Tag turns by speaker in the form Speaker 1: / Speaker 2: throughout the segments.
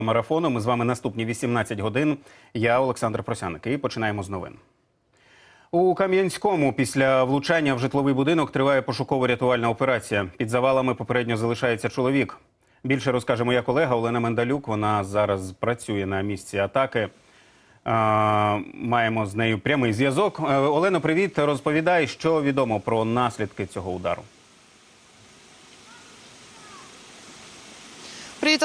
Speaker 1: марафону. Ми з вами наступні 18 годин. Я Олександр Просяник. І починаємо з новин. У Кам'янському після влучання в житловий будинок триває пошуково-рятувальна операція. Під завалами попередньо залишається чоловік. Більше розкаже моя колега Олена Мендалюк. Вона зараз працює на місці атаки. Маємо з нею прямий зв'язок. Е, Олено, привіт. Розповідай, що відомо про наслідки цього удару.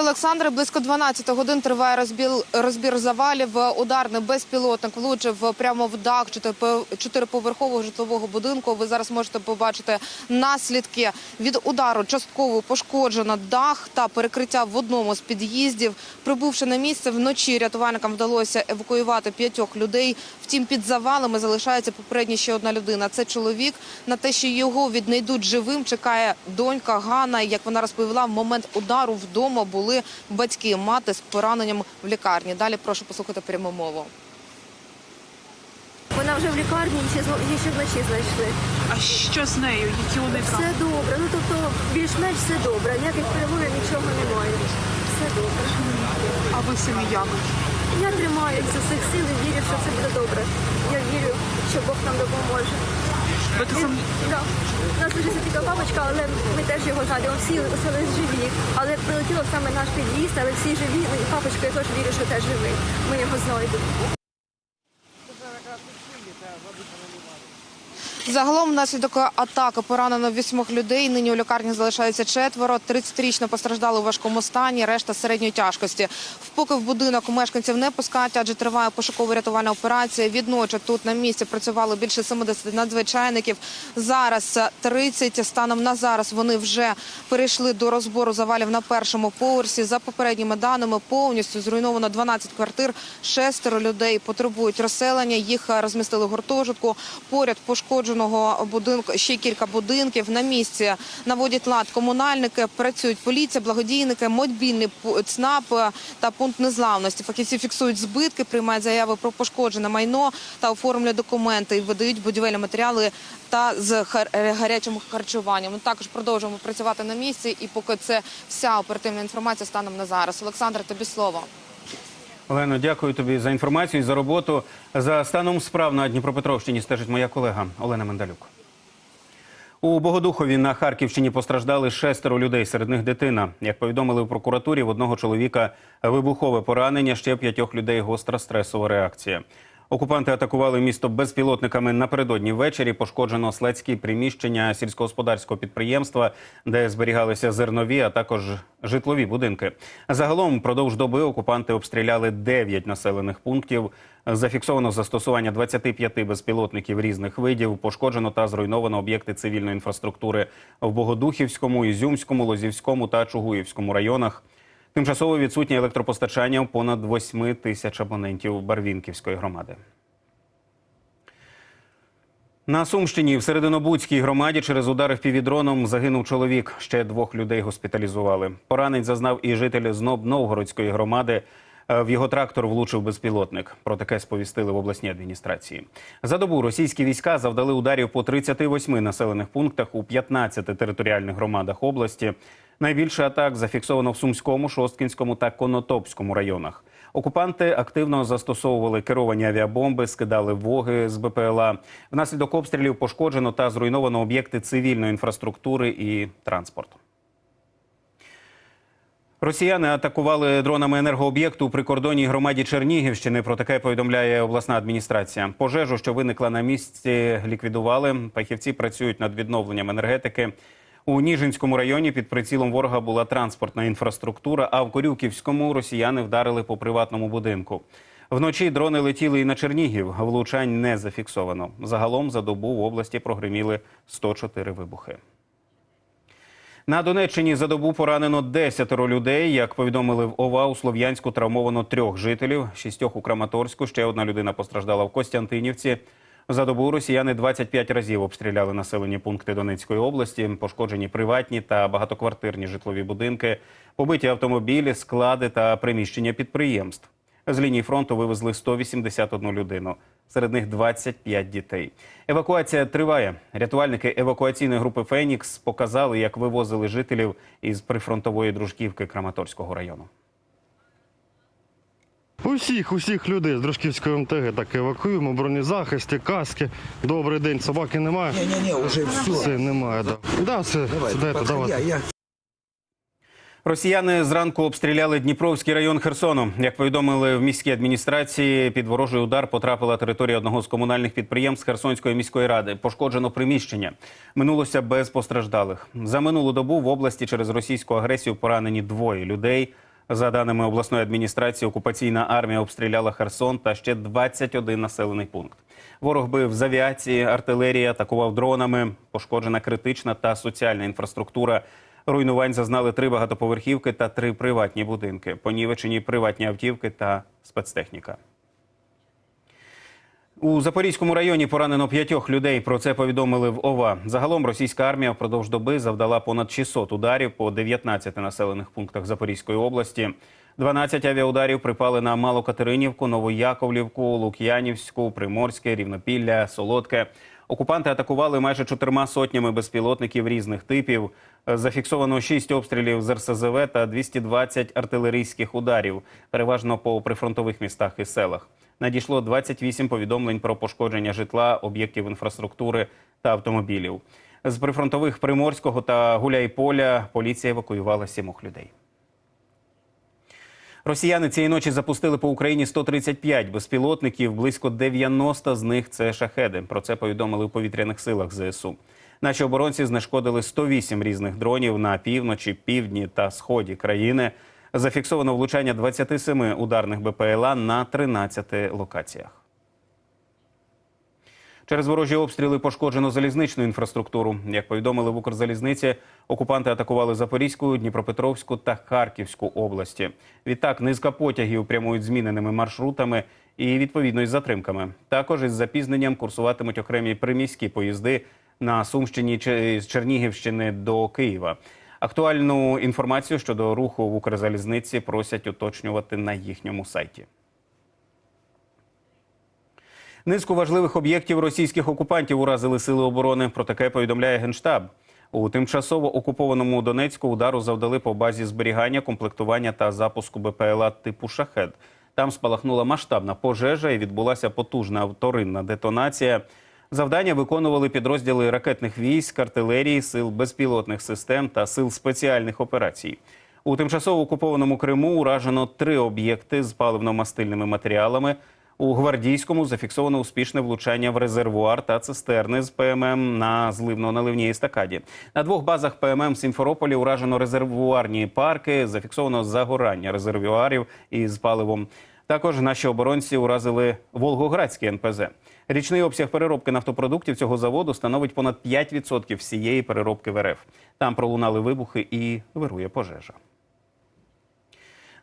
Speaker 2: Олександре. Близько 12 годин триває розбір, розбір завалів. Ударний безпілотник влучив прямо в дах чотирипо- чотириповерхового житлового будинку. Ви зараз можете побачити наслідки від удару. Частково пошкоджено дах та перекриття в одному з під'їздів. Прибувши на місце вночі, рятувальникам вдалося евакуювати п'ятьох людей. Втім, під завалами залишається попередня ще одна людина. Це чоловік. На те, що його віднайдуть живим, чекає донька Ганна. Як вона розповіла, в момент удару вдома були батьки, мати з пораненням в лікарні. Далі прошу послухати пряму мову.
Speaker 3: Вона вже в лікарні, її ще, її ще вночі знайшли.
Speaker 4: А що з нею? Які у них
Speaker 3: Все добре. Ну тобто більш-менш все добре. Ніяких перебоїв, нічого немає. Все добре.
Speaker 4: А ви самі як?
Speaker 3: Я тримаюся з усіх сил і вірю, що все буде добре. Я вірю, що Бог нам допоможе. У нас дуже тільки папочка, але ми теж його знайдемо. Всі залишились живі. Але прилетіло саме наш під'їзд, але всі живі. І папочка, я теж вірю, що теж живий. Ми його знайдемо.
Speaker 2: Загалом внаслідок атаки поранено вісьмох людей. Нині у лікарні залишається четверо. 30-річно постраждали у важкому стані, решта середньої тяжкості. Впоки в будинок мешканців не пускають, адже триває пошуково-рятувальна операція. Відночі тут на місці працювало більше 70 надзвичайників. Зараз 30. Станом на зараз вони вже перейшли до розбору завалів на першому поверсі. За попередніми даними повністю зруйновано 12 квартир. Шестеро людей потребують розселення. Їх розмістили в гуртожитку. Поряд пошкодженого будинку ще кілька будинків. На місці наводять лад комунальники, працюють поліція, благодійники, мобільний ЦНАП та пункт незламності. Фахівці фіксують збитки, приймають заяви про пошкоджене майно та оформлюють документи і видають будівельні матеріали та з гарячим харчуванням. Ми також продовжуємо працювати на місці. І поки це вся оперативна інформація станом на зараз. Олександр, тобі слово.
Speaker 1: Олено, дякую тобі за інформацію за роботу. За станом справ на Дніпропетровщині стежить моя колега Олена Мендалюк. У Богодухові на Харківщині постраждали шестеро людей, серед них дитина. Як повідомили в прокуратурі, в одного чоловіка вибухове поранення, ще п'ятьох людей гостра стресова реакція. Окупанти атакували місто безпілотниками напередодні ввечері. Пошкоджено складські приміщення сільськогосподарського підприємства, де зберігалися зернові, а також житлові будинки. Загалом продовж доби окупанти обстріляли 9 населених пунктів. Зафіксовано застосування 25 безпілотників різних видів. Пошкоджено та зруйновано об'єкти цивільної інфраструктури в Богодухівському, Ізюмському, Лозівському та Чугуївському районах. Тимчасово відсутнє електропостачання у понад 8 тисяч абонентів Барвінківської громади. На Сумщині в Серединобудській громаді через удари впівдроном загинув чоловік. Ще двох людей госпіталізували. Поранень зазнав і житель Зноб Новгородської громади. Е, В його трактор влучив безпілотник. Про таке сповістили в обласній адміністрації. За добу російські війська завдали ударів по 38 населених пунктах у 15 територіальних громадах області. Найбільше атак зафіксовано в Сумському, Шосткінському та Конотопському районах. Окупанти активно застосовували керовані авіабомби, скидали воги з БПЛА. Внаслідок обстрілів пошкоджено та зруйновано об'єкти цивільної інфраструктури і транспорту. Росіяни атакували дронами енергооб'єкту у прикордонній громаді Чернігівщини. Про таке повідомляє обласна адміністрація. Пожежу, що виникла на місці, ліквідували. Фахівці працюють над відновленням енергетики. У Ніжинському районі під прицілом ворога була транспортна інфраструктура. А в Корюківському росіяни вдарили по приватному будинку. Вночі дрони летіли і на Чернігів. Влучань не зафіксовано. Загалом за добу в області прогреміли 104 вибухи. На Донеччині за добу поранено 10 людей. Як повідомили в ОВА, у Слов'янську травмовано трьох жителів, шістьох у Краматорську. Ще одна людина постраждала в Костянтинівці. За добу росіяни 25 разів обстріляли населені пункти Донецької області, пошкоджені приватні та багатоквартирні житлові будинки, побиті автомобілі, склади та приміщення підприємств. З лінії фронту вивезли 181 людину. Серед них 25 дітей. Евакуація триває. Рятувальники евакуаційної групи Фенікс показали, як вивозили жителів із прифронтової дружківки Краматорського району.
Speaker 5: Усіх, усіх людей з Дружківської МТГ так евакуюємо, бронезахисти, каски. Добрий день, собаки немає.
Speaker 6: Не-не-не, уже все.
Speaker 5: Все, немає, да. Да, все,
Speaker 6: Давай,
Speaker 5: сідайте,
Speaker 6: подходи,
Speaker 5: давайте.
Speaker 6: я, я
Speaker 1: Росіяни зранку обстріляли Дніпровський район Херсону. Як повідомили в міській адміністрації, під ворожий удар потрапила територія одного з комунальних підприємств Херсонської міської ради. Пошкоджено приміщення. Минулося без постраждалих. За минулу добу в області через російську агресію поранені двоє людей. За даними обласної адміністрації, окупаційна армія обстріляла Херсон та ще 21 населений пункт. Ворог бив з авіації, артилерії, атакував дронами. Пошкоджена критична та соціальна інфраструктура. Руйнувань зазнали три багатоповерхівки та три приватні будинки. Понівечені приватні автівки та спецтехніка. У Запорізькому районі поранено п'ятьох людей. Про це повідомили в ОВА. Загалом російська армія впродовж доби завдала понад 600 ударів по 19 населених пунктах Запорізької області. 12 авіаударів припали на Малокатеринівку, Новояковлівку, Лук'янівську, Приморське, Рівнопілля, Солодке. Окупанти атакували майже чотирма сотнями безпілотників різних типів. Зафіксовано 6 обстрілів з РСЗВ та 220 артилерійських ударів, переважно по прифронтових містах і селах. Надійшло 28 повідомлень про пошкодження житла, об'єктів інфраструктури та автомобілів. З прифронтових Приморського та Гуляйполя поліція евакуювала сімох людей. Росіяни цієї ночі запустили по Україні 135 безпілотників. Близько 90 з них це шахеди. Про це повідомили у повітряних силах ЗСУ. Наші оборонці знешкодили 108 різних дронів на півночі, півдні та сході країни. Зафіксовано влучання 27 ударних БПЛА на 13 локаціях. Через ворожі обстріли пошкоджено залізничну інфраструктуру. Як повідомили в Укрзалізниці, окупанти атакували Запорізьку, Дніпропетровську та Харківську області. Відтак низка потягів прямують зміненими маршрутами і відповідно із затримками. Також із запізненням курсуватимуть окремі приміські поїзди на Сумщині з Чернігівщини до Києва. Актуальну інформацію щодо руху в Укрзалізниці просять уточнювати на їхньому сайті. Низку важливих об'єктів російських окупантів уразили сили оборони. Про таке повідомляє генштаб. У тимчасово окупованому Донецьку удару завдали по базі зберігання, комплектування та запуску БПЛА типу шахед. Там спалахнула масштабна пожежа і відбулася потужна вторинна детонація. Завдання виконували підрозділи ракетних військ, артилерії, сил безпілотних систем та сил спеціальних операцій. У тимчасово окупованому Криму уражено три об'єкти з паливно-мастильними матеріалами. У гвардійському зафіксовано успішне влучання в резервуар та цистерни з ПММ на зливно-наливній естакаді. На двох базах ПММ Сімферополі уражено резервуарні парки. Зафіксовано загорання резервуарів із паливом. Також наші оборонці уразили Волгоградський НПЗ. Річний обсяг переробки нафтопродуктів цього заводу становить понад 5% всієї переробки в РФ. Там пролунали вибухи і вирує пожежа.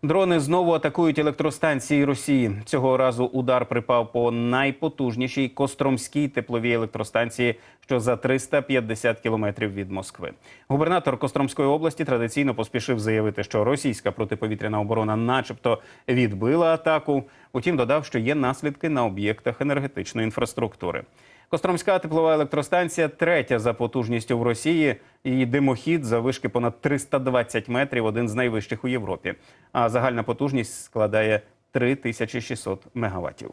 Speaker 1: Дрони знову атакують електростанції Росії. Цього разу удар припав по найпотужнішій Костромській тепловій електростанції, що за 350 кілометрів від Москви. Губернатор Костромської області традиційно поспішив заявити, що російська протиповітряна оборона, начебто, відбила атаку. Утім, додав, що є наслідки на об'єктах енергетичної інфраструктури. Костромська теплова електростанція третя за потужністю в Росії. Її димохід за вишки понад 320 метрів, один з найвищих у Європі. А загальна потужність складає 3600 мегаваттів.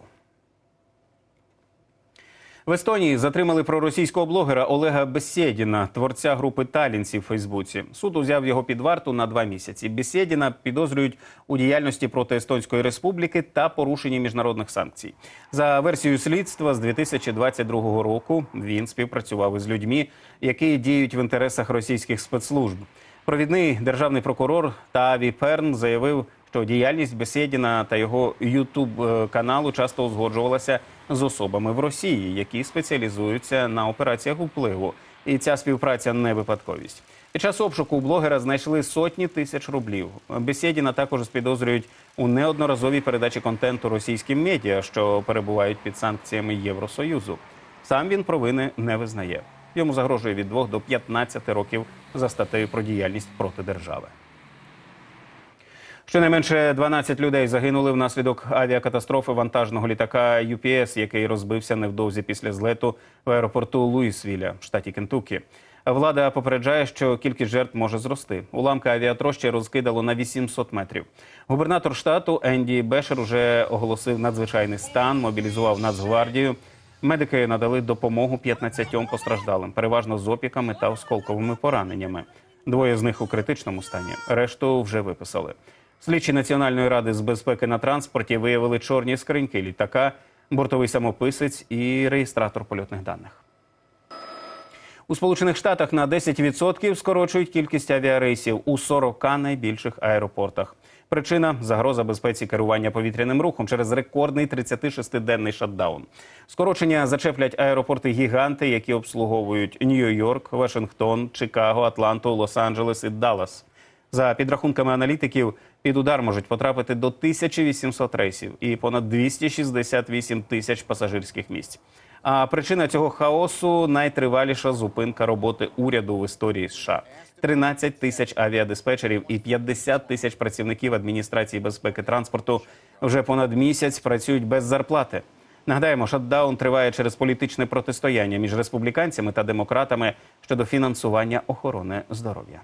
Speaker 1: В Естонії затримали проросійського блогера Олега Бесєдіна, творця групи Талінці в Фейсбуці. Суд узяв його під варту на два місяці. Бесєдіна підозрюють у діяльності проти Естонської республіки та порушенні міжнародних санкцій. За версією слідства з 2022 року він співпрацював із людьми, які діють в інтересах російських спецслужб. Провідний державний прокурор Таві Перн заявив, що діяльність Бесєдіна та його ютуб е, каналу часто узгоджувалася з особами в Росії, які спеціалізуються на операціях впливу. І ця співпраця не випадковість. Під час обшуку у блогера знайшли сотні тисяч рублів. Бесєдіна також підозрюють у неодноразовій передачі контенту російським медіа, що перебувають під санкціями Євросоюзу. Сам він провини не визнає. Йому загрожує від 2 до 15 років за статтею про діяльність проти держави. Щонайменше 12 людей загинули внаслідок авіакатастрофи вантажного літака UPS, який розбився невдовзі після злету в аеропорту Луїсвіля в штаті Кентукі. Влада попереджає, що кількість жертв може зрости. Уламки авіатрощі розкидало на 800 метрів. Губернатор штату Енді Бешер уже оголосив надзвичайний стан, мобілізував Нацгвардію. Медики надали допомогу 15 постраждалим, переважно з опіками та осколковими пораненнями. Двоє з них у критичному стані. Решту вже виписали. Слідчі Національної ради з безпеки на транспорті виявили чорні скриньки літака, бортовий самописець і реєстратор польотних даних. У Сполучених Штатах на 10% скорочують кількість авіарейсів у 40 найбільших аеропортах. Причина загроза безпеці керування повітряним рухом через рекордний 36-денний шатдаун. Скорочення зачеплять аеропорти гіганти, які обслуговують Нью-Йорк, Вашингтон, Чикаго, Атланту, Лос-Анджелес і Даллас. За підрахунками аналітиків, під удар можуть потрапити до 1800 рейсів і понад 268 тисяч пасажирських місць. А причина цього хаосу найтриваліша зупинка роботи уряду в історії США. 13 тисяч авіадиспетчерів і 50 тисяч працівників адміністрації безпеки транспорту вже понад місяць працюють без зарплати. Нагадаємо, шатдаун триває через політичне протистояння між республіканцями та демократами щодо фінансування охорони здоров'я.